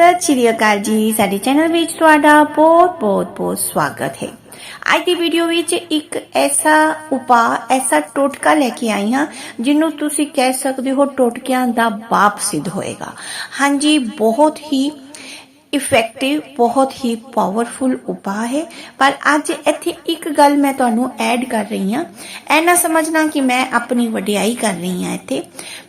ਸਤਿ ਸ਼੍ਰੀ ਅਕਾਲ ਜੀ ਸਾਡੇ ਚੈਨਲ ਵਿੱਚ ਤੁਹਾਡਾ ਬਹੁਤ ਬਹੁਤ ਬਹੁਤ ਸਵਾਗਤ ਹੈ। ਅੱਜ ਦੀ ਵੀਡੀਓ ਵਿੱਚ ਇੱਕ ਐਸਾ ਉਪਾਅ, ਐਸਾ ਟੋਟਕਾ ਲੈ ਕੇ ਆਈ ਹਾਂ, ਜਿਹਨੂੰ ਤੁਸੀਂ ਕਹਿ ਸਕਦੇ ਹੋ ਟੋਟਕਿਆਂ ਦਾ ਬਾਪ ਸਿੱਧ ਹੋਏਗਾ। ਹਾਂਜੀ, ਬਹੁਤ ਹੀ ਇਫੈਕਟਿਵ ਬਹੁਤ ਹੀ ਪਾਵਰਫੁਲ ਉਪਾਅ ਹੈ। ਪਰ ਅੱਜ ਇੱਥੇ ਇੱਕ ਗੱਲ ਮੈਂ ਤੁਹਾਨੂੰ ਐਡ ਕਰ ਰਹੀ ਹਾਂ। ਐ ਨਾ ਸਮਝਣਾ ਕਿ ਮੈਂ ਆਪਣੀ ਵਡਿਆਈ ਕਰ ਰਹੀ ਹਾਂ ਇੱਥੇ।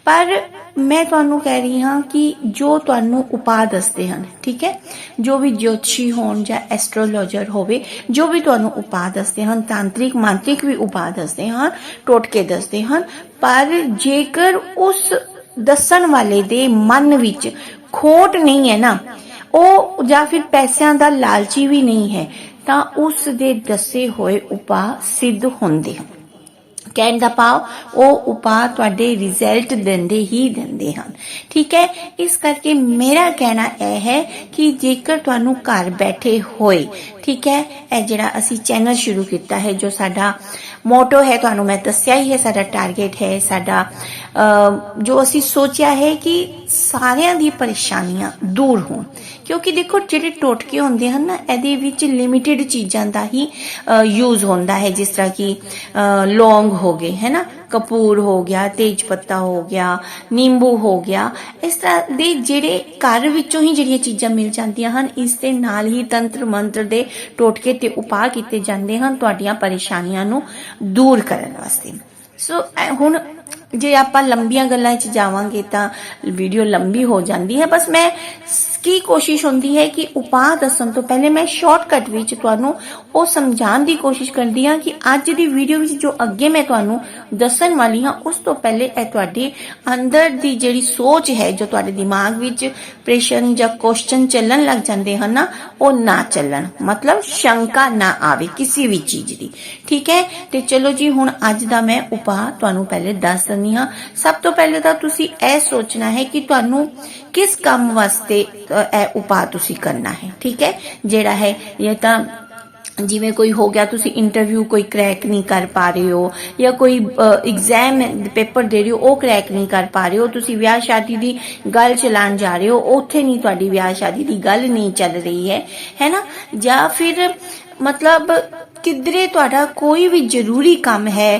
ਪਰ ਮੈਂ ਤੁਹਾਨੂੰ ਕਹਿ ਰਹੀ ਹਾਂ ਕਿ ਜੋ ਤੁਹਾਨੂੰ ਉਪਾਅ ਦੱਸਦੇ ਹਨ, ਠੀਕ ਹੈ? ਜੋ ਵੀ ਜੋਤਸ਼ੀ ਹੋਣ ਜਾਂ ਐਸਟ੍ਰੋਲੋਜਰ ਹੋਵੇ, ਜੋ ਵੀ ਤੁਹਾਨੂੰ ਉਪਾਅ ਦੱਸਦੇ ਹਨ, ਤਾਂਤਰਿਕ, ਮਾਂਤਰਿਕ ਵੀ ਉਪਾਅ ਦੱਸਦੇ ਹਨ, ਟੋਟਕੇ ਦੱਸਦੇ ਹਨ। ਪਰ ਜੇਕਰ ਉਸ ਦੱਸਣ ਵਾਲੇ ਦੇ ਮਨ ਵਿੱਚ ਖੋਟ ਨਹੀਂ ਹੈ ਨਾ ਉਹ ਜਾਂ ਫਿਰ ਪੈਸਿਆਂ ਦਾ ਲਾਲਚੀ ਵੀ ਨਹੀਂ ਹੈ, ਤਾਂ ਉਸ ਦੇ ਦੱਸੇ ਹੋਏ ਉਪਾ ਸਿੱਧ ਹੁੰਦੇ ਹਨ। ਕਹਿਣ ਦਾ ਭਾਵ, ਉਹ ਉਪਾਅ ਤੁਹਾਡੇ ਰਿਜ਼ਲਟ ਦਿੰਦੇ ਹੀ ਦਿੰਦੇ ਹਨ। ਠੀਕ ਹੈ? ਇਸ ਕਰਕੇ ਮੇਰਾ ਕਹਿਣਾ ਇਹ ਹੈ ਕਿ ਜੇਕਰ ਤੁਹਾਨੂੰ ਘਰ ਬੈਠੇ ਹੋਏ, ਠੀਕ ਹੈ? ਇਹ ਜਿਹੜਾ ਅਸੀਂ ਚੈਨਲ ਸ਼ੁਰੂ ਕੀਤਾ ਹੈ, ਜੋ ਸਾਡਾ ਮੋਟੋ ਹੈ ਤੁਹਾਨੂੰ ਮੈਂ ਦੱਸਿਆ ਹੀ ਹੈ, ਸਾਡਾ ਟਾਰਗੇਟ ਹੈ, ਸਾਡਾ ਜੋ ਅਸੀਂ ਸੋਚਿਆ ਹੈ ਕਿ ਸਾਰਿਆਂ ਦੀ ਪਰੇਸ਼ਾਨੀਆਂ ਦੂਰ ਹੋਣ। ਕਿਉਂਕਿ ਦੇਖੋ, ਜਿਹੜੇ ਟੋਟਕੇ ਹੁੰਦੇ ਹਨ ਨਾ, ਇਹਦੇ ਵਿੱਚ ਲਿਮਿਟਿਡ ਚੀਜ਼ਾਂ ਦਾ ਹੀ ਯੂਜ਼ ਹੁੰਦਾ ਹੈ, ਜਿਸ ਤਰ੍ਹਾਂ ਕਿ ਲੌਂਗ ਹੋ ਗਏ, ਹੈ ਨਾ? ਕਪੂਰ ਹੋ ਗਿਆ, ਤੇਜ ਪੱਤਾ ਹੋ ਗਿਆ, ਨਿੰਬੂ ਹੋ ਗਿਆ, ਇਸ ਤਰ੍ਹਾਂ ਦੇ ਜਿਹੜੇ ਘਰ ਵਿੱਚੋਂ ਹੀ ਜਿਹੜੀਆਂ ਚੀਜ਼ਾਂ ਮਿਲ ਜਾਂਦੀਆਂ ਹਨ, ਇਸ ਦੇ ਨਾਲ ਹੀ ਤੰਤਰ ਮੰਤਰ ਦੇ ਟੋਟਕੇ ਤੇ ਉਪਾਅ ਕੀਤੇ ਜਾਂਦੇ ਹਨ ਤੁਹਾਡੀਆਂ ਪਰੇਸ਼ਾਨੀਆਂ ਨੂੰ ਦੂਰ ਕਰਨ ਵਾਸਤੇ। ਸੋ ਹੁਣ ਜੇ ਆਪਾਂ ਲੰਬੀਆਂ ਗੱਲਾਂ 'ਚ ਜਾਵਾਂਗੇ ਤਾਂ ਵੀਡੀਓ ਲੰਬੀ ਹੋ ਜਾਂਦੀ ਹੈ, ਬਸ ਮੈਂ ਕੀ ਕੋਸ਼ਿਸ਼ ਹੁੰਦੀ ਹੈ ਕਿ ਉਪਾਅ ਦੱਸਣ ਤੋਂ ਪਹਿਲੇ ਮੈਂ ਸ਼ਾਰਟਕਟ ਵਿੱਚ ਤੁਹਾਨੂੰ ਉਹ ਸਮਝਾਉਣ ਦੀ ਕੋਸ਼ਿਸ਼ ਕਰਦੀ ਹਾਂ ਕਿ ਅੱਜ ਦੀ ਵੀਡੀਓ ਵਿੱਚ ਜੋ ਅੱਗੇ ਮੈਂ ਤੁਹਾਨੂੰ ਦੱਸਣ ਵਾਲੀ ਹਾਂ, ਉਸ ਤੋਂ ਪਹਿਲੇ ਇਹ ਤੁਹਾਡੇ ਅੰਦਰ ਦੀ ਜਿਹੜੀ ਸੋਚ ਹੈ, ਜੋ ਤੁਹਾਡੇ ਦਿਮਾਗ ਵਿੱਚ ਪ੍ਰਸ਼ਨ ਜਾਂ ਕੁਐਸਚਨ ਚੱਲਣ ਲੱਗ ਜਾਂਦੇ ਹਨ ਨਾ, ਉਹ ਨਾ ਚੱਲਣ। ਮਤਲਬ ਸ਼ੰਕਾ ਨਾ ਆਵੇ ਕਿਸੇ ਵੀ ਚੀਜ਼ ਦੀ। ਠੀਕ ਹੈ? ਤੇ ਚਲੋ ਜੀ, ਹੁਣ ਅੱਜ ਦਾ ਮੈਂ ਉਪਾਅ ਤੁਹਾਨੂੰ ਪਹਿਲੇ ਦੱਸ ਦਿੰਦੀ ਹਾਂ। ਸਭ ਤੋਂ ਪਹਿਲੇ ਤਾਂ ਤੁਸੀਂ ਇਹ ਸੋਚਣਾ ਹੈ ਕਿ ਤੁਹਾਨੂੰ ਕਿਸ ਕੰਮ ਵਾਸਤੇ ਇਹ ਉਪਾਅ ਤੁਸੀਂ ਕਰਨਾ ਹੈ, ਠੀਕ ਹੈ? ਜਿਹੜਾ ਹੈ ਇਹ ਤਾਂ ਜਿਵੇਂ ਕੋਈ ਹੋ ਗਿਆ, ਤੁਸੀਂ ਇੰਟਰਵਿਊ ਕੋਈ ਕ੍ਰੈਕ ਨਹੀਂ ਕਰ ਪਾ ਰਹੇ ਹੋ, ਜਾਂ ਕੋਈ ਐਗਜ਼ਾਮ ਪੇਪਰ ਦੇ ਰਹੇ ਹੋ, ਉਹ ਕ੍ਰੈਕ ਨਹੀਂ ਕਰ ਪਾ ਰਹੇ ਹੋ, ਤੁਸੀਂ ਵਿਆਹ ਸ਼ਾਦੀ ਦੀ ਗੱਲ ਚਲਾਉਣ ਜਾ ਰਹੇ ਹੋ, ਉੱਥੇ ਨਹੀਂ ਤੁਹਾਡੀ ਵਿਆਹ ਸ਼ਾਦੀ ਦੀ ਗੱਲ ਨਹੀਂ ਚੱਲ ਰਹੀ ਹੈ ਹੈ ਨਾ? ਜਾਂ ਫਿਰ ਮਤਲਬ ਕਿਧਰੇ ਤੁਹਾਡਾ ਕੋਈ ਵੀ ਜ਼ਰੂਰੀ ਕੰਮ ਹੈ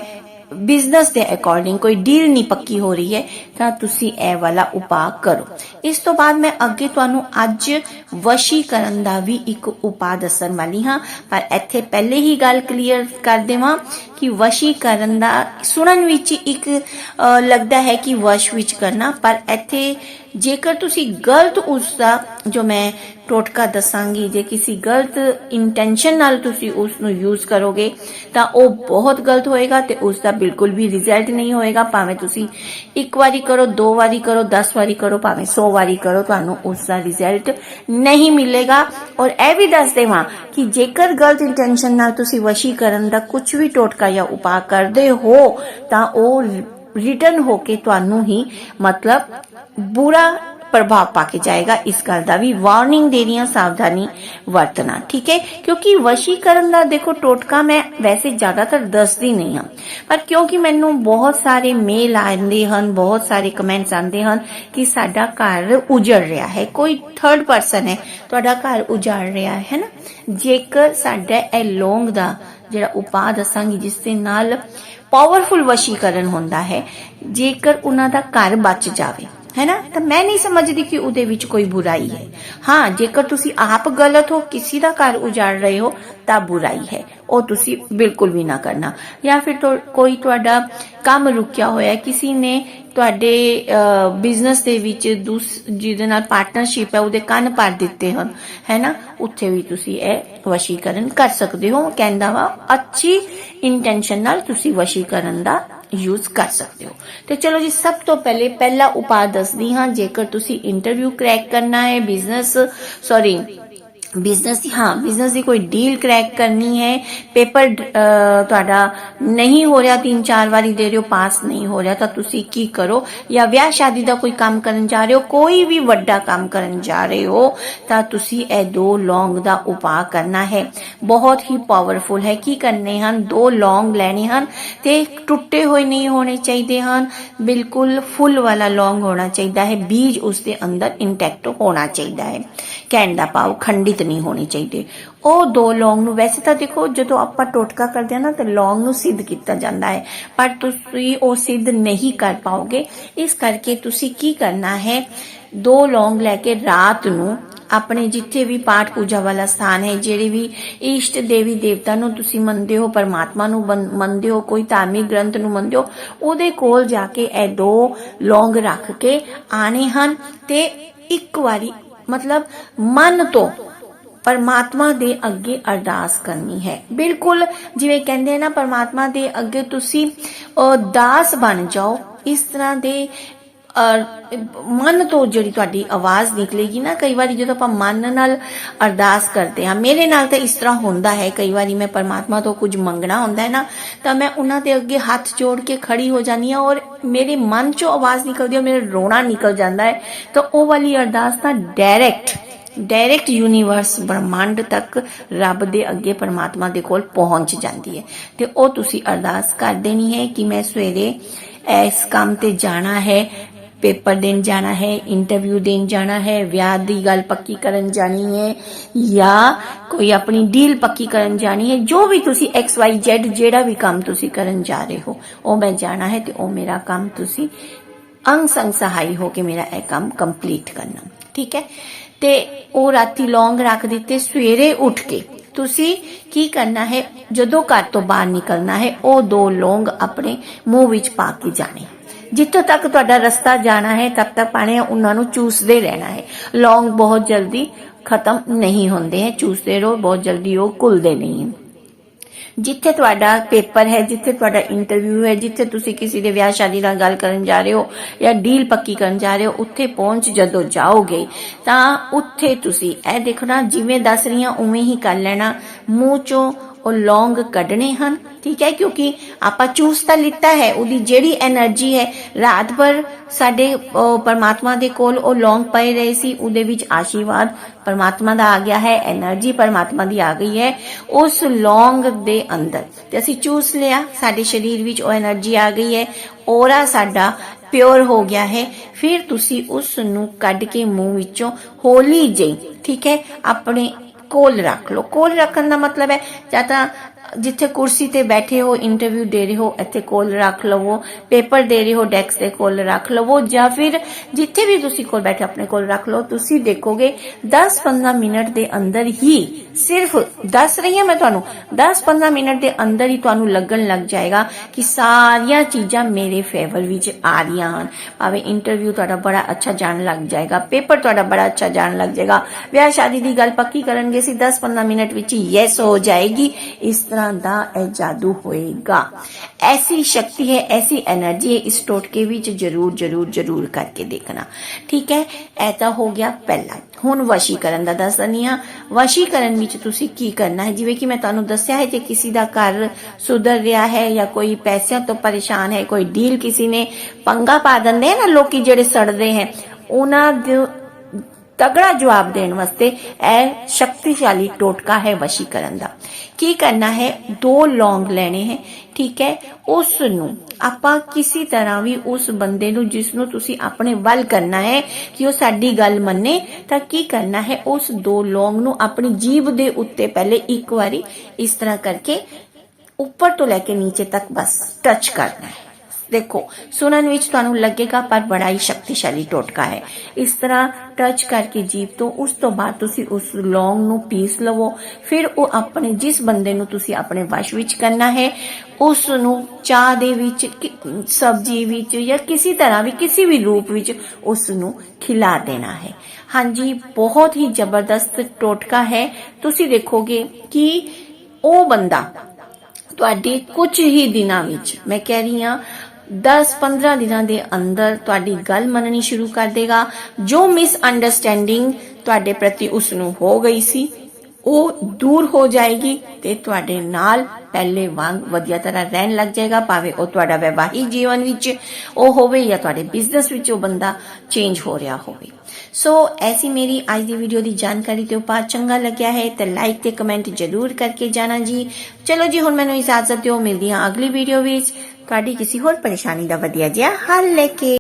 ਬਿਜ਼ਨਸ ਦੇ ਅਕੋਰਡਿੰਗ ਕੋਈ ਡੀਲ ਨਹੀਂ ਪੱਕੀ ਹੋ ਰਹੀ ਹੈ ਤਾਂ ਤੁਸੀਂ ਇਹ ਵਾਲਾ ਉਪਾਅ ਕਰੋ। ਇਸ ਤੋਂ ਬਾਅਦ ਮੈਂ ਅੱਗੇ ਤੁਹਾਨੂੰ ਅੱਜ ਵਸ਼ੀਕਰਨ ਦਾ ਵੀ ਇੱਕ ਉਪਾਅ ਦੱਸਣ ਵਾਲੀ ਹਾਂ ਪਰ ਇੱਥੇ ਪਹਿਲੇ ਹੀ ਗੱਲ ਕਲੀਅਰ ਕਰ ਦੇਵਾਂ ਕਿ ਵਸ਼ੀਕਰਨ ਦਾ ਸੁਣਨ ਵਿੱਚ ਇੱਕ ਅ, ਲੱਗਦਾ ਹੈ ਕਿ ਵਸ਼ ਵਿੱਚ ਕਰਨਾ ਪਰ ਇੱਥੇ ਜੇਕਰ ਤੁਸੀਂ ਗਲਤ ਉਸ ਦਾ, ਜੋ ਮੈਂ ਟੋਟਕਾ ਦੱਸਾਂਗੀ, ਜੇ ਕਿਸੇ ਗਲਤ ਇੰਟੈਂਸ਼ਨ ਨਾਲ ਤੁਸੀਂ ਉਸ ਨੂੰ ਯੂਜ਼ ਕਰੋਗੇ, ਤਾਂ ਉਹ ਬਹੁਤ ਗਲਤ ਹੋਏਗਾ ਤੇ ਉਸ ਦਾ ਬਿਲਕੁਲ ਵੀ ਰਿਜ਼ਲਟ ਨਹੀਂ ਹੋਏਗਾ। ਭਾਵੇਂ ਤੁਸੀਂ ਇੱਕ ਵਾਰੀ ਕਰੋ, ਦੋ ਵਾਰੀ ਕਰੋ 10 ਵਾਰੀ ਕਰੋ, ਭਾਵੇਂ 100 ਵਾਰੀ ਕਰੋ, ਤੁਹਾਨੂੰ ਉਸ ਦਾ ਰਿਜ਼ਲਟ ਨਹੀਂ ਮਿਲੇਗਾ। ਔਰ ਇਹ ਵੀ ਦੱਸ ਦੇਵਾਂ ਕਿ ਜੇਕਰ ਗਲਤ ਇੰਟੈਂਸ਼ਨ ਨਾਲ ਤੁਸੀਂ ਵਸ਼ੀਕਰਨ ਦਾ ਕੁਝ ਵੀ ਟੋਟਕਾ ਜਾਂ ਉਪਾਅ ਕਰਦੇ ਹੋ, ਤਾਂ ਉਹ ਰਿਟਰਨ ਹੋ ਕੇ ਤੁਹਾਨੂੰ ਹੀ ਮਤਲਬ ਬੁਰਾ ਪ੍ਰਭਾਵ ਪਾ ਕੇ ਜਾਏਗਾ। ਇਸ ਗੱਲ ਦਾ ਵੀ ਵਾਰਨਿੰਗ ਦੇ ਰਹੀ ਸਾਵਧਾਨੀ ਵਰਤਣਾ, ਠੀਕ ਹੈ? ਕਿਉਂਕਿ ਵਸ਼ੀਕਰਨ ਦਾ ਦੇਖੋ ਟੋਟਕਾ ਮੈਂ ਵੈਸੇ ਜ਼ਿਆਦਾਤਰ ਦੱਸਦੀ ਨਹੀਂ ਹਾਂ। ਪਰ ਕਿਉਂਕਿ ਮੈਨੂੰ ਬਹੁਤ ਸਾਰੇ ਮੇਲ ਆਉਂਦੇ ਹਨ, ਬਹੁਤ ਸਾਰੇ ਕਮੈਂਟਸ ਆਉਂਦੇ ਹਨ ਕਿ ਸਾਡਾ ਘਰ ਉਜੜ ਰਿਹਾ ਹੈ। ਕੋਈ ਥਰਡ ਪਰਸਨ ਹੈ, ਤੁਹਾਡਾ ਘਰ ਉਜਾੜ ਰਿਹਾ ਹੈ ਨਾ? ਜੇਕਰ ਸਾਡਾ ਇਹ ਲੌਂਗ ਦਾ ਜਿਹੜਾ ਉਪਾਅ ਦੱਸਾਂਗੀ, ਜਿਸ ਦੇ ਨਾਲ ਪਾਵਰਫੁਲ ਵਸ਼ੀਕਰਨ ਹੁੰਦਾ ਹੈ, ਜੇਕਰ ਉਹਨਾਂ ਦਾ ਘਰ ਬਚ ਜਾਵੇ। ਹੈ ਨਾ ਤਾਂ ਮੈਂ ਨਹੀਂ ਸਮਝਦੀ ਕਿ ਉਹਦੇ ਵਿੱਚ ਕੋਈ ਬੁਰਾਈ ਹੈ। ਹਾਂ, ਜੇਕਰ ਤੁਸੀਂ ਆਪ ਗਲਤ ਹੋ, ਕਿਸੇ ਦਾ ਘਰ ਉਜਾੜ ਰਹੇ ਹੋ, ਤਾਂ ਬੁਰਾਈ ਹੈ। ਉਹ ਤੁਸੀਂ ਬਿਲਕੁਲ ਵੀ ਨਾ ਕਰਨਾ। ਜਾਂ ਫਿਰ ਕੋਈ ਤੁਹਾਡਾ ਕੰਮ ਰੁਕਿਆ ਹੋਇਆ ਕਿਸੇ ਨੇ ਤੁਹਾਡੇ ਬਿਜ਼ਨਸ ਦੇ ਵਿੱਚ ਜਿਹਦੇ ਨਾਲ ਪਾਰਟਨਰਸ਼ਿਪ ਹੈ, ਉਹਦੇ ਕੰਨ ਭਰ ਦਿੱਤੇ ਹਨ ਹੈ ਉੱਥੇ ਵੀ ਤੁਸੀਂ ਇਹ ਵਸ਼ੀਕਰਨ ਕਰ ਸਕਦੇ ਹੋ। ਕਹਿੰਦਾ ਵਾ, ਅੱਛੀ ਇੰਟੈਂਸ਼ਨ ਨਾਲ ਤੁਸੀਂ ਵਸ਼ੀਕਰਨ ਦਾ ਯੂਜ਼ ਕਰ ਸਕਦੇ ਹੋ। ਤੇ ਚਲੋ ਜੀ, ਸਭ ਤੋਂ ਪਹਿਲੇ, ਪਹਿਲਾ ਉਪਾਅ ਦੱਸਦੀ ਹਾਂ, ਜੇਕਰ ਤੁਸੀਂ ਇੰਟਰਵਿਊ ਕ੍ਰੈਕ ਕਰਨਾ ਹੈ ਬਿਜ਼ਨਸ ਸੌਰੀ ਬਿਜ਼ਨਸ ਹਾਂ ਬਿਜ਼ਨਸ ਦੀ ਕੋਈ ਡੀਲ ਕ੍ਰੈਕ ਕਰਨੀ ਹੈ ਪੇਪਰ ਤੁਹਾਡਾ ਨਹੀਂ ਹੋ ਰਿਹਾ, ਤਿੰਨ ਚਾਰ ਵਾਰੀ ਦੇ ਰਹੇ ਹੋ ਪਾਸ ਨਹੀਂ ਹੋ ਰਿਹਾ, ਤਾਂ ਤੁਸੀਂ ਕੀ ਕਰੋ? ਜਾਂ ਵਿਆਹ ਸ਼ਾਦੀ ਦਾ ਕੋਈ ਕੰਮ ਕਰਨ ਜਾ ਰਹੇ ਹੋ, ਕੋਈ ਵੀ ਵੱਡਾ ਕੰਮ ਕਰਨ ਜਾ ਰਹੇ ਹੋ, ਤਾਂ ਤੁਸੀਂ ਇਹ ਦੋ ਲੌਂਗ ਦਾ ਉਪਾਅ ਕਰਨਾ ਹੈ। ਬਹੁਤ ਹੀ ਪਾਵਰਫੁਲ ਹੈ। ਕੀ ਕਰਨੇ ਹਨ? ਦੋ ਲੌਂਗ ਲੈਣੇ ਹਨ ਤੇ ਟੁੱਟੇ ਹੋਏ ਨਹੀਂ ਹੋਣੇ ਚਾਹੀਦੇ ਹਨ। ਬਿਲਕੁਲ ਫੁੱਲ ਵਾਲਾ ਲੌਂਗ ਹੋਣਾ ਚਾਹੀਦਾ ਹੈ। ਬੀਜ ਉਸ ਦੇ ਅੰਦਰ ਇੰਟੈਕਟ ਹੋਣਾ ਚਾਹੀਦਾ ਹੈ। ਕਹਿਣ ਦਾ ਭਾਵ ਖੰਡਿਤ ਨਹੀਂ ਹੋਣੇ ਚਾਹੀਦੇ। ਉਹ ਦੋ ਲੌਂਗ ਨੂੰ, ਵੈਸੇ ਤਾਂ ਦੇਖੋ ਜਦੋਂ ਆਪਾਂ ਟੋਟਕਾ ਕਰਦੇ ਆ ਨਾ, ਤਾਂ ਲੌਂਗ ਨੂੰ ਸਿੱਧ ਕੀਤਾ ਜਾਂਦਾ ਹੈ। ਪਰ ਤੁਸੀਂ ਉਹ ਸਿੱਧ ਨਹੀਂ ਕਰ ਪਾਓਗੇ। ਇਸ ਕਰਕੇ ਤੁਸੀਂ ਕੀ ਕਰਨਾ ਹੈ, ਦੋ ਲੌਂਗ ਲੈ ਕੇ ਰਾਤ ਨੂੰ ਆਪਣੇ ਜਿੱਥੇ ਵੀ ਪਾਠ ਪੂਜਾ ਵਾਲਾ ਸਥਾਨ ਹੈ, ਜਿਹੜੇ ਵੀ ਇਸ਼ਟ ਦੇਵੀ ਦੇਵਤਾ ਨੂੰ ਤੁਸੀਂ ਮੰਨਦੇ ਹੋ, ਪਰਮਾਤਮਾ ਨੂੰ ਮੰਨਦੇ ਹੋ, ਕੋਈ ਧਾਰਮਿਕ ਗ੍ਰੰਥ ਨੂੰ ਮੰਨਦੇ ਹੋ, ਉਹਦੇ ਕੋਲ ਜਾ ਕੇ ਇਹ ਦੋ ਲੌਂਗ ਰੱਖ ਕੇ ਆਣੇ ਹਨ ਤੇ ਇੱਕ ਵਾਰੀ ਮਤਲਬ ਮਨ ਤੋਂ ਪਰਮਾਤਮਾ ਦੇ ਅੱਗੇ ਅਰਦਾਸ ਕਰਨੀ ਹੈ। ਬਿਲਕੁਲ ਜਿਵੇਂ ਕਹਿੰਦੇ ਆ ਨਾ ਪਰਮਾਤਮਾ ਦੇ ਅੱਗੇ ਤੁਸੀਂ ਅਹ, ਦਾਸ ਬਣ ਜਾਓ। ਇਸ ਤਰ੍ਹਾਂ ਦੇ ਮਨ ਤੋਂ ਜਿਹੜੀ ਤੁਹਾਡੀ ਆਵਾਜ਼ ਨਿਕਲੇਗੀ ਨਾ ਕਈ ਵਾਰੀ ਜਦੋਂ ਆਪਾਂ ਮਨ ਨਾਲ ਅਰਦਾਸ ਕਰਦੇ ਹਾਂ ਮੇਰੇ ਨਾਲ ਤਾਂ ਇਸ ਤਰ੍ਹਾਂ ਹੁੰਦਾ ਹੈ ਕਈ ਵਾਰੀ ਮੈਂ ਪਰਮਾਤਮਾ ਤੋਂ ਕੁਝ ਮੰਗਣਾ ਹੁੰਦਾ ਹੈ ਨਾ ਤਾਂ ਮੈਂ ਉਹਨਾਂ ਦੇ ਅੱਗੇ ਹੱਥ ਜੋੜ ਕੇ ਖੜੀ ਹੋ ਜਾਂਦੀ ਹਾਂ ਔਰ ਮੇਰੇ ਮਨ ਚੋਂ ਆਵਾਜ਼ ਨਿਕਲਦੀ ਹੈ ਮੇਰੇ ਰੋਣਾ ਨਿਕਲ ਜਾਂਦਾ ਹੈ ਤਾਂ ਉਹ ਵਾਲੀ ਅਰਦਾਸ ਤਾਂ ਡਾਇਰੈਕਟ ਡਾਇਰੈਕਟ ਯੂਨੀਵਰਸ ਬ੍ਰਹਮੰਡ ਤੱਕ ਰੱਬ ਦੇ ਅੱਗੇ ਪਰਮਾਤਮਾ ਦੇ ਕੋਲ ਪਹੁੰਚ ਜਾਂਦੀ ਹੈ ਤੇ ਉਹ ਤੁਸੀਂ ਅਰਦਾਸ ਕਰ ਦੇਣੀ ਹੈ ਕਿ ਮੈਂ ਸਵੇਰੇ ਇਸ ਕੰਮ ਤੇ ਜਾਣਾ ਹੈ ਪੇਪਰ ਦੇਣ ਜਾਣਾ ਹੈ ਇੰਟਰਵਿਊ ਦੇਣ ਜਾਣਾ ਹੈ ਵਿਆਹ ਦੀ ਗੱਲ ਪੱਕੀ ਕਰਨ ਜਾਣੀ ਹੈ ਜਾਂ ਕੋਈ ਆਪਣੀ ਡੀਲ ਪੱਕੀ ਕਰਨ ਜਾਣੀ ਹੈ ਜੋ ਵੀ ਤੁਸੀਂ ਐਕਸ ਵਾਈ ਜ਼ੈਡ ਜਿਹੜਾ ਵੀ ਕੰਮ ਤੁਸੀਂ ਕਰਨ ਜਾ ਰਹੇ ਹੋ ਉਹ ਮੈਂ ਜਾਣਾ ਹੈ ਤੇ ਉਹ ਮੇਰਾ ਕੰਮ ਤੁਸੀਂ ਅੰਗ ਸੰਗ ਸਹਾਈ ਹੋ ਕੇ ਮੇਰਾ ਇਹ ਕੰਮ ਕੰਪਲੀਟ ਕਰਨਾ ਠੀਕ ਹੈ ਤੇ ਉਹ ਰਾਤੀ ਲੌਂਗ ਰੱਖ ਦਿੱਤੇ, ਸਵੇਰੇ ਉੱਠ ਕੇ। ਤੁਸੀਂ ਕੀ ਕਰਨਾ ਹੈ? ਜਦੋਂ ਘਰ ਤੋਂ ਬਾਹਰ ਨਿਕਲਣਾ ਹੈ, ਉਹ ਦੋ ਲੌਂਗ ਆਪਣੇ ਮੂੰਹ ਵਿੱਚ ਪਾ ਕੇ ਜਾਣੇ। ਜਿੱਥੋਂ ਤੱਕ ਤੁਹਾਡਾ ਰਸਤਾ ਜਾਣਾ ਹੈ ਤਦ ਤੱਕ ਪਾਣੇ ਉਹਨਾਂ ਨੂੰ ਚੂਸਦੇ ਰਹਿਣਾ ਹੈ। ਲੌਂਗ ਬਹੁਤ ਜਲਦੀ ਖਤਮ ਨਹੀਂ ਹੁੰਦੇ ਹੈ, ਚੂਸਦੇ ਰਹੋ, ਬਹੁਤ ਜਲਦੀ ਉਹ ਘੁਲਦੇ ਨਹੀਂ ਜਿੱਥੇ ਤੁਹਾਡਾ ਪੇਪਰ ਹੈ, ਜਿੱਥੇ ਤੁਹਾਡਾ ਇੰਟਰਵਿਊ ਹੈ, ਜਿੱਥੇ ਤੁਸੀਂ ਕਿਸੇ ਦੇ ਵਿਆਹ ਸ਼ਾਦੀ ਨਾਲ ਗੱਲ ਕਰਨ ਜਾ ਰਹੇ ਹੋ ਜਾਂ ਡੀਲ ਪੱਕੀ ਕਰਨ ਜਾ ਰਹੇ ਹੋ, ਉੱਥੇ ਪਹੁੰਚ ਜਦੋਂ ਜਾਓਗੇ, ਤਾਂ ਉੱਥੇ ਤੁਸੀਂ ਇਹ ਦੇਖਣਾ, ਜਿਵੇਂ ਦੱਸ ਰਹੀ ਹਾਂ, ਉਵੇਂ ਹੀ ਕਰ ਲੈਣਾ। ਮੂੰਹ ਚੋਂ ਉਹ ਲੌਂਗ ਕੱਢਣੇ ਹਨ, ਠੀਕ ਹੈ? ਕਿਉਂਕਿ ਆਪਾਂ ਚੂਸ ਤਾਂ ਲਿੱਤਾ ਹੈ, ਉਹਦੀ ਜਿਹੜੀ એનર્ਜੀ ਹੈ, ਰਾਤ ਭਰ ਸਾਡੇ ਪਰਮਾਤਮਾ ਦੇ ਕੋਲ ਉਹ ਲੌਂਗ ਪਏ ਰਹੇ ਸੀ, ਉਹਦੇ ਵਿੱਚ ਆਸ਼ੀਰਵਾਦ ਪਰਮਾਤਮਾ ਦਾ ਆ ਗਿਆ ਹੈ એનર્ਜੀ ਪਰਮਾਤਮਾ ਦੀ ਆ ਗਈ ਹੈ, ਉਸ ਲੌਂਗ ਦੇ ਅੰਦਰ। ਤੇ ਅਸੀਂ ਚੂਸ ਲਿਆ, ਸਾਡੇ ਸਰੀਰ ਵਿੱਚ ਉਹ એનર્ਜੀ ਆ ਗਈ ਹੈ, ਔਰਾ ਸਾਡਾ ਪਿਓਰ ਹੋ ਗਿਆ ਹੈ, ਫਿਰ ਤੁਸੀਂ ਉਸ ਨੂੰ ਕੱਢ ਕੇ ਮੂੰਹ ਵਿੱਚੋਂ ਹੋਲੀ ਜਈ, ਠੀਕ ਹੈ? ਆਪਣੇ ਕੋਲ ਰੱਖ ਲਓ ਕੋਲ ਰੱਖਣ ਦਾ ਮਤਲਬ ਹੈ ਜਾਂ ਤਾਂ ਜਿੱਥੇ ਕੁਰਸੀ ਤੇ ਬੈਠੇ ਹੋ ਇੰਟਰਵਿਊ ਦੇ ਰਹੇ ਹੋ, ਇੱਥੇ ਕੋਲ ਰੱਖ ਲਵੋ, ਪੇਪਰ ਦੇ ਰਹੇ ਹੋ ਡੈਸਕ ਦੇ ਕੋਲ ਰੱਖ ਲਵੋ, ਜਾਂ ਫਿਰ ਜਿੱਥੇ ਵੀ ਤੁਸੀਂ ਕੋਲ ਬੈਠੇ ਆਪਣੇ ਕੋਲ ਰੱਖ ਲਓ। ਤੁਸੀਂ ਦੇਖੋਗੇ 10-15 ਮਿੰਟ ਦੇ ਅੰਦਰ ਹੀ ਸਿਰਫ, ਦੱਸ ਰਹੀ ਹਾਂ ਮੈਂ ਤੁਹਾਨੂੰ 10-15 ਮਿੰਟ ਦੇ ਅੰਦਰ ਹੀ ਤੁਹਾਨੂੰ ਲੱਗਣ ਲੱਗ ਜਾਏਗਾ ਕਿ ਸਾਰੀਆਂ ਚੀਜ਼ਾਂ ਮੇਰੇ ਫੇਵਰ ਵਿੱਚ ਆ ਰਹੀਆਂ ਹਨ। ਭਾਵੇਂ ਇੰਟਰਵਿਊ ਤੁਹਾਡਾ ਬੜਾ ਅੱਛਾ ਜਾਣ ਲੱਗ ਜਾਏਗਾ, ਪੇਪਰ ਤੁਹਾਡਾ ਬੜਾ ਅੱਛਾ ਜਾਣ ਲੱਗ ਜਾਏਗਾ ਵਿਆਹ ਸ਼ਾਦੀ ਦੀ ਗੱਲ ਪੱਕੀ ਕਰਨਗੇ ਸੀ 10-15 ਮਿੰਟ ਵਿੱਚ ਯੈਸ ਹੋ ਜਾਏਗੀ। ਇਸ ਤਰ੍ਹਾਂ ਤਰ੍ਹਾਂ ਦਾ ਇਹ ਜਾਦੂ ਹੋਏਗਾ। ਐਸੀ ਸ਼ਕਤੀ ਹੈ, ਐਸੀ એનર્ਜੀ ਹੈ, ਇਸ ਟੋਟਕੇ ਵਿੱਚ ਜਰੂਰ ਜਰੂਰ ਜਰੂਰ ਕਰਕੇ ਦੇਖਣਾ। ਠੀਕ ਹੈ? ਇਹ ਤਾਂ ਹੋ ਗਿਆ ਪਹਿਲਾ। ਹੁਣ ਵਸ਼ੀਕਰਨ ਦਾ ਦੱਸਣੀ ਵਸ਼ੀਕਰਨ ਵਿੱਚ ਤੁਸੀਂ ਕੀ ਕਰਨਾ ਹੈ? ਜਿਵੇਂ ਕਿ ਮੈਂ ਤੁਹਾਨੂੰ ਦੱਸਿਆ ਹੈ, ਜੇ ਕਿਸੇ ਦਾ ਘਰ ਸੁਧਰ ਰਿਹਾ ਹੈ ਜਾਂ ਕੋਈ ਪੈਸਿਆਂ ਤੋਂ ਪਰੇਸ਼ਾਨ ਹੈ, ਕੋਈ ਡੀਲ ਕਿਸੇ ਨੇ ਪੰਗਾ ਪਾ ਦਿੰਦੇ ਹੈ ਨਾ, ਲੋਕੀ ਜਿਹੜੇ ਸੜਦੇ ਹੈ, ਉਹਨਾਂ ਦੇ ਤਗੜਾ ਜਵਾਬ ਦੇਣ ਵਾਸਤੇ ਇਹ ਸ਼ਕਤੀਸ਼ਾਲੀ ਟੋਟਕਾ ਹੈ ਵਸ਼ੀਕਰਨ ਦਾ। ਕੀ ਕਰਨਾ ਹੈ? ਦੋ ਲੌਂਗ ਲੈਣੇ ਹੈ, ਠੀਕ ਹੈ? ਉਸ ਨੂੰ ਆਪਾਂ ਕਿਸੇ ਤਰ੍ਹਾਂ ਵੀ ਉਸ ਬੰਦੇ ਨੂੰ ਜਿਸ ਨੂੰ ਤੁਸੀਂ ਆਪਣੇ ਵੱਲ ਕਰਨਾ ਹੈ ਕਿ ਉਹ ਸਾਡੀ ਗੱਲ ਮੰਨੇ, ਤਾਂ ਕੀ ਕਰਨਾ ਹੈ? ਉਸ ਦੋ ਲੌਂਗ ਨੂੰ ਆਪਣੀ ਜੀਭ ਦੇ ਉੱਤੇ ਪਹਿਲੇ ਇੱਕ ਵਾਰੀ ਇਸ ਤਰ੍ਹਾਂ ਕਰਕੇ ਉੱਪਰ ਤੋਂ ਲੈ ਕੇ ਨੀਚੇ ਤੱਕ ਬਸ ਟੱਚ ਕਰਨਾ ਹੈ। ਦੇਖੋ ਸੁਣਨ ਵਿੱਚ ਤੁਹਾਨੂੰ ਲੱਗੇਗਾ ਪਰ ਬੜਾ ਹੀ ਸ਼ਕਤੀਸ਼ਾਲੀ ਟੋਟਕਾ ਹੈ ਇਸ ਤਰ੍ਹਾਂ ਟੱਚ ਕਰਕੇ ਜੀਭ ਤੋਂ ਉਸ ਤੋਂ ਬਾਅਦ ਤੁਸੀਂ ਉਸ ਲੌਂਗ ਨੂੰ ਪੀਸ ਲਵੋ ਫਿਰ ਉਹ ਆਪਣੇ ਜਿਸ ਬੰਦੇ ਨੂੰ ਤੁਸੀਂ ਆਪਣੇ ਵਸ਼ ਵਿੱਚ ਕਰਨਾ ਹੈ ਉਸ ਨੂੰ ਚਾਹ ਦੇ ਵਿੱਚ ਕਿ- ਸਬਜ਼ੀ ਵਿੱਚ ਜਾਂ ਕਿਸੇ ਤਰ੍ਹਾਂ ਵੀ ਕਿਸੇ ਵੀ ਰੂਪ ਵਿੱਚ ਉਸ ਨੂੰ ਖਿਲਾ ਦੇਣਾ ਹੈ ਹਾਂਜੀ ਬਹੁਤ ਹੀ ਜ਼ਬਰਦਸਤ ਟੋਟਕਾ ਹੈ ਤੁਸੀਂ ਦੇਖੋਗੇ ਕਿ ਉਹ ਬੰਦਾ ਤੁਹਾਡੀ ਕੁਝ ਹੀ ਦਿਨਾਂ ਵਿੱਚ ਮੈਂ ਕਹਿ ਰਹੀ ਹਾਂ 10-15 ਦਿਨਾਂ ਦੇ ਅੰਦਰ ਤੁਹਾਡੀ ਗੱਲ ਮੰਨਣੀ ਸ਼ੁਰੂ ਕਰ ਦੇਗਾ। ਜੋ ਮਿਸ ਅੰਡਰਸਟੈਂਡਿੰਗ ਤੁਹਾਡੇ ਪ੍ਰਤੀ ਉਸ ਨੂੰ ਹੋ ਗਈ ਸੀ ਉਹ ਦੂਰ ਹੋ ਜਾਏਗੀ ਤੇ ਤੁਹਾਡੇ ਨਾਲ ਪਹਿਲੇ ਵਾਂਗ ਵਧੀਆ ਤਰ੍ਹਾਂ ਰਹਿਣ ਲੱਗ ਜਾਏਗਾ, ਭਾਵੇਂ ਉਹ ਤੁਹਾਡਾ ਵਿਵਾਹਿਕ ਜੀਵਨ ਵਿੱਚ ਉਹ ਹੋਵੇ ਜਾਂ ਤੁਹਾਡੇ ਬਿਜ਼ਨਸ ਵਿੱਚ ਉਹ ਬੰਦਾ ਚੇਂਜ ਹੋ ਰਿਹਾ ਹੋਵੇ। ਸੋ ਐਸੀ ਮੇਰੀ ਅੱਜ ਦੀ ਵੀਡੀਓ ਦੀ ਜਾਣਕਾਰੀ ਤੇ ਉਪਾਅ ਚੰਗਾ ਲੱਗਿਆ ਹੈ ਤੇ ਲਾਈਕ ਤੇ ਕਮੈਂਟ ਜ਼ਰੂਰ ਕਰਕੇ ਜਾਣਾ ਜੀ। ਚਲੋ ਜੀ, ਹੁਣ ਮੈਨੂੰ ਇਜਾਜ਼ਤ ਦਿਓ। ਮਿਲਦੀ ਹਾਂ ਅਗਲੀ ਵੀਡੀਓ ਵਿੱਚ। ਤੁਹਾਡੀ ਕਿਸੇ ਹੋਰ ਪਰੇਸ਼ਾਨੀ ਦਾ ਵਧੀਆ ਜਿਹਾ ਹੱਲ ਲੈ ਕੇ।